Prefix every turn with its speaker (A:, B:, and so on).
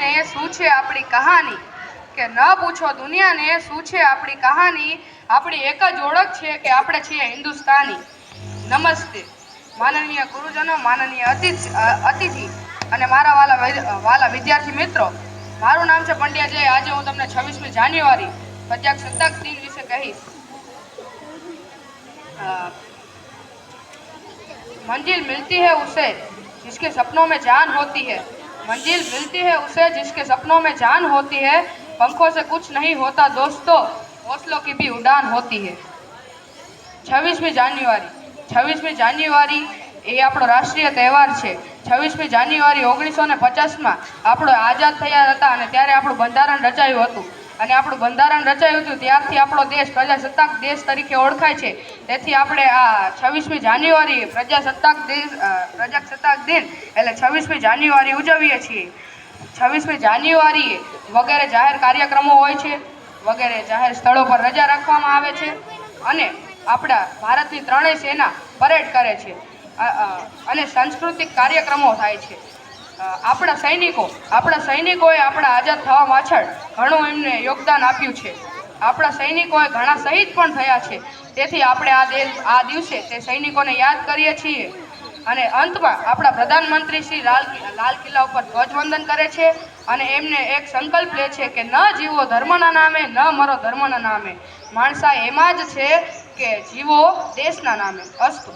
A: દુનિયાને શું છે આપણી કહાની? કે ન પૂછો દુનિયાને શું છે આપણી કહાની? આપણી એક જ ઓળખ છે કે આપણે છીએ હિન્દુસ્તાની. નમસ્તે. માનનીય ગુરુજનો, માનનીય અતિથિ અતિથિ અને મારા વાલા વાલા વિદ્યાર્થી મિત્રો, મારું નામ છે પંડ્યાજી આજે હું તમને છવ્વીસમી જાન્યુઆરી પ્રજાસત્તાક દિન વિશે કહીશ. મંજિલ મિલતી હૈ ઉસે, જિસકે સપનો મેં જાન હોતી હૈ. मंजिल मिलती है उसे जिसके सपनों में जान होती है पंखों से कुछ नहीं होता दोस्तों हौसलों की भी उड़ान होती है છવ્વીસમી જાન્યુઆરી છવ્વીસમી જાન્યુઆરી એ આપણો રાષ્ટ્રીય તહેવાર છે છવ્વીસમી જાન્યુઆરી ઓગણીસો ને પચાસમાં આપણો આઝાદ થયા હતા અને ત્યારે આપણું બંધારણ રચાયું હતું અને આપણું બંધારણ રચાયું હતું, ત્યારથી આપણો દેશ પ્રજાસત્તાક દેશ તરીકે ઓળખાય છે. તેથી આપણે આ છવ્વીસમી જાન્યુઆરી પ્રજાસત્તાક દેશ પ્રજાસત્તાક દિન એટલે છવ્વીસમી જાન્યુઆરી ઉજવીએ છીએ. છવ્વીસમી જાન્યુઆરીએ વગેરે જાહેર કાર્યક્રમો હોય છે, વગેરે જાહેર સ્થળો પર રજા રાખવામાં આવે છે અને આપણા ભારતની ત્રણેય સેના પરેડ કરે છે. અને સાંસ્કૃતિક કાર્યક્રમો થાય છે. આપણા સૈનિકો, આપણા સૈનિકોએ આપણા આઝાદ થવા પાછળ ઘણું એમને યોગદાન આપ્યું છે. આપણા સૈનિકોએ ઘણા શહીદ પણ થયા છે. તેથી આપણે આ દેશ, આ દિવસે તે સૈનિકોને યાદ કરીએ છીએ. અને અંતમાં આપણા પ્રધાનમંત્રી શ્રી લાલ લાલ કિલ્લા ઉપર ધ્વજવંદન કરે છે અને એમને એક સંકલ્પ લે છે કે ન જીવો ધર્મના નામે, ન મરો ધર્મના નામે. માણસા એમાં જ છે કે જીવો દેશના નામે. અસ્તુ.